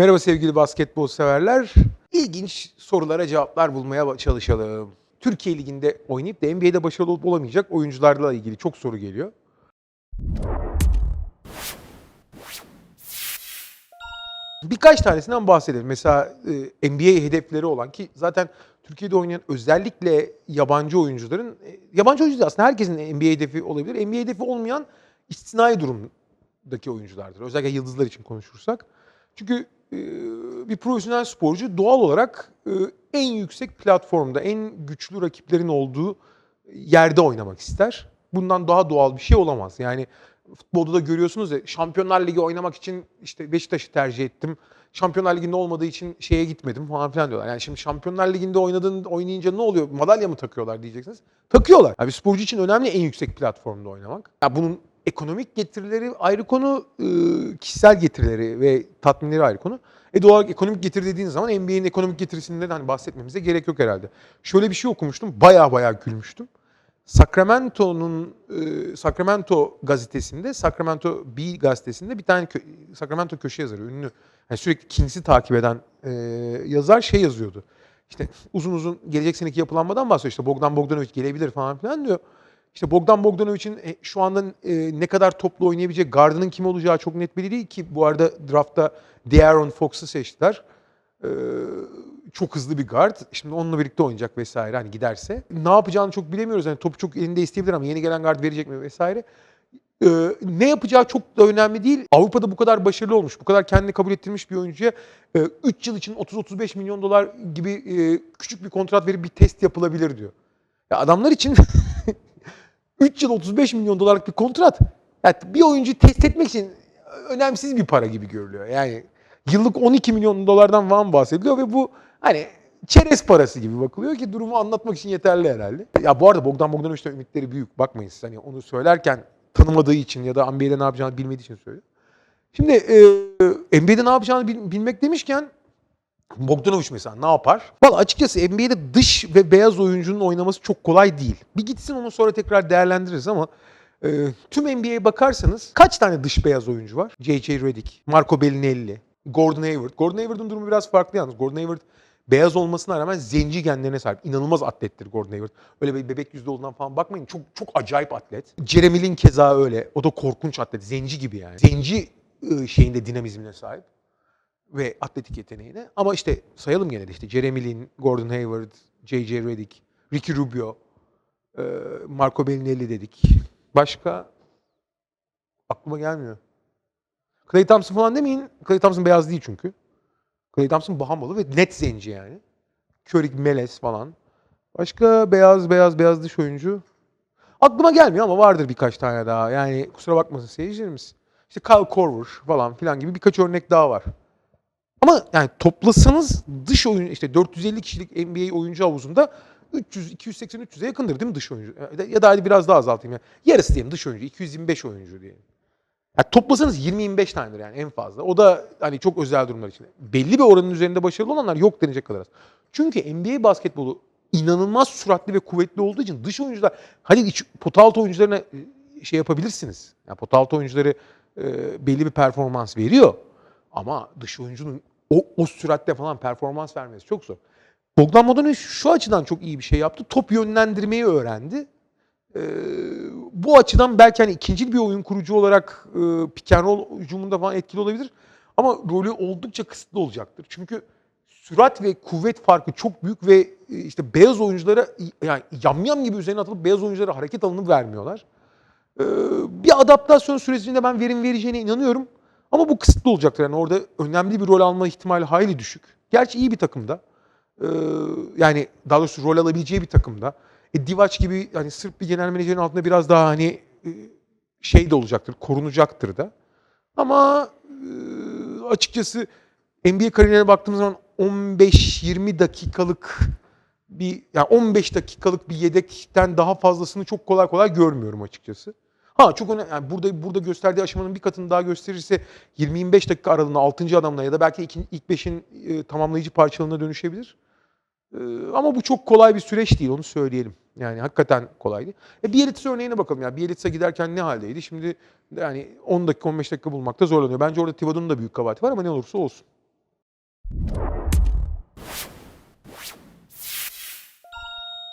Merhaba sevgili basketbol severler. İlginç sorulara cevaplar bulmaya çalışalım. Türkiye Ligi'nde oynayıp da NBA'de başarılı olup olamayacak oyuncularla ilgili çok soru geliyor. Birkaç tanesinden bahsedelim. Mesela e, NBA hedefleri olan ki zaten Türkiye'de oynayan özellikle yabancı oyuncuların, e, yabancı oyuncu aslında herkesin NBA hedefi olabilir. NBA hedefi olmayan istinai durumdaki oyunculardır. Özellikle yıldızlar için konuşursak. Çünkü bir profesyonel sporcu doğal olarak e, en yüksek platformda, en güçlü rakiplerin olduğu yerde oynamak ister. Bundan daha doğal bir şey olamaz. Yani futbolda da görüyorsunuz ya Şampiyonlar Ligi oynamak için işte Beşiktaş'ı tercih ettim. Şampiyonlar Ligi'nde olmadığı için şeye gitmedim falan filan diyorlar. Yani şimdi Şampiyonlar Ligi'nde oynadığın oynayınca ne oluyor? Madalya mı takıyorlar diyeceksiniz. Takıyorlar. Yani bir sporcu için önemli en yüksek platformda oynamak. Ya bunun ekonomik getirileri ayrı konu, ıı, kişisel getirileri ve tatminleri ayrı konu. E doğal olarak ekonomik getiri dediğiniz zaman NBA'nin ekonomik getirisinden hani bahsetmemize gerek yok herhalde. Şöyle bir şey okumuştum. Baya baya gülmüştüm. Sacramento'nun e, Sacramento gazetesinde, Sacramento Bee gazetesinde bir tane kö- Sacramento köşe yazarı, ünlü. Yani sürekli Kings'i takip eden e, yazar şey yazıyordu. İşte uzun uzun gelecek seneki yapılanmadan bahsediyor. İşte Bogdan Bogdanovic gelebilir falan filan diyor. İşte Bogdan Bogdanovic'in e, şu anda e, ne kadar toplu oynayabilecek gardının kim olacağı çok net belli değil ki. Bu arada draftta De'Aaron Fox'u seçtiler. Ee, çok hızlı bir guard. Şimdi onunla birlikte oynayacak vesaire hani giderse. Ne yapacağını çok bilemiyoruz. Yani topu çok elinde isteyebilir ama yeni gelen guard verecek mi vesaire. Ee, ne yapacağı çok da önemli değil. Avrupa'da bu kadar başarılı olmuş, bu kadar kendini kabul ettirmiş bir oyuncuya 3 yıl için 30-35 milyon dolar gibi e, küçük bir kontrat verip bir test yapılabilir diyor. Ya adamlar için 3 yıl 35 milyon dolarlık bir kontrat. Yani bir oyuncuyu test etmek için önemsiz bir para gibi görülüyor. Yani yıllık 12 milyon dolardan falan bahsediliyor ve bu hani çerez parası gibi bakılıyor ki durumu anlatmak için yeterli herhalde. Ya bu arada Bogdan Bogdanovic'ten ümitleri büyük. Bakmayın siz hani onu söylerken tanımadığı için ya da NBA'de ne yapacağını bilmediği için söylüyor. Şimdi e, NBA'de ne yapacağını bil- bilmek demişken Bogdanovic mesela ne yapar? Valla açıkçası NBA'de dış ve beyaz oyuncunun oynaması çok kolay değil. Bir gitsin onu sonra tekrar değerlendiririz ama e, tüm NBA'ye bakarsanız kaç tane dış beyaz oyuncu var? J.J. Redick, Marco Bellinelli, Gordon Hayward. Gordon Hayward'ın durumu biraz farklı yalnız. Gordon Hayward beyaz olmasına rağmen zenci genlerine sahip. İnanılmaz atlettir Gordon Hayward. Öyle bir bebek yüzlü olduğundan falan bakmayın. Çok çok acayip atlet. Jeremy Lin keza öyle. O da korkunç atlet. Zenci gibi yani. Zenci e, şeyinde dinamizmine sahip ve atletik yeteneğine. Ama işte sayalım gene de işte Jeremy Lin, Gordon Hayward, J.J. Redick, Ricky Rubio, e, Marco Bellinelli dedik. Başka aklıma gelmiyor. Clay Thompson falan demeyin. Clay Thompson beyaz değil çünkü. Clay Thompson Bahamalı ve net zenci yani. Curry Meles falan. Başka beyaz beyaz beyaz dış oyuncu. Aklıma gelmiyor ama vardır birkaç tane daha. Yani kusura bakmasın seyircilerimiz. İşte Kyle Korver falan filan gibi birkaç örnek daha var. Ama yani toplasanız dış oyun işte 450 kişilik NBA oyuncu havuzunda 300 280 300'e yakındır değil mi dış oyuncu? Ya da- hadi biraz daha azaltayım ya. Yarısı diyelim dış oyuncu 225 oyuncu diyelim. Ya toplasanız 20-25 tanedir yani en fazla. O da hani çok özel durumlar için. Belli bir oranın üzerinde başarılı olanlar yok denecek kadar az. Çünkü NBA basketbolu inanılmaz süratli ve kuvvetli olduğu için dış oyuncular hadi iç, pota altı oyuncularına e, şey yapabilirsiniz. Yani pota altı oyuncuları e, belli bir performans veriyor. Ama dış oyuncunun o, o süratte falan performans vermesi çok zor. Bogdan Bogdanovic şu açıdan çok iyi bir şey yaptı. Top yönlendirmeyi öğrendi. Ee, bu açıdan belki hani ikinci bir oyun kurucu olarak e, pick hücumunda falan etkili olabilir. Ama rolü oldukça kısıtlı olacaktır. Çünkü sürat ve kuvvet farkı çok büyük ve e, işte beyaz oyunculara yani yamyam gibi üzerine atılıp beyaz oyunculara hareket alanı vermiyorlar. Ee, bir adaptasyon sürecinde ben verim vereceğine inanıyorum. Ama bu kısıtlı olacaktır. Yani orada önemli bir rol alma ihtimali hayli düşük. Gerçi iyi bir takımda. Ee, yani daha doğrusu rol alabileceği bir takımda. E, Divac gibi hani sırf bir genel menajerin altında biraz daha hani e, şey de olacaktır, korunacaktır da. Ama e, açıkçası NBA kariyerine baktığımız zaman 15-20 dakikalık bir yani 15 dakikalık bir yedekten daha fazlasını çok kolay kolay görmüyorum açıkçası. Ha çok önemli. Yani burada burada gösterdiği aşamanın bir katını daha gösterirse 20-25 dakika aralığında 6. adamla ya da belki iki- ilk 5'in e, tamamlayıcı parçalarına dönüşebilir. E, ama bu çok kolay bir süreç değil onu söyleyelim. Yani hakikaten kolay değil. E, Bielitsa örneğine bakalım. Ya Bielitsa giderken ne haldeydi? Şimdi yani 10 dakika 15 dakika bulmakta zorlanıyor. Bence orada Thibodeau'nun da büyük kabahati var ama ne olursa olsun.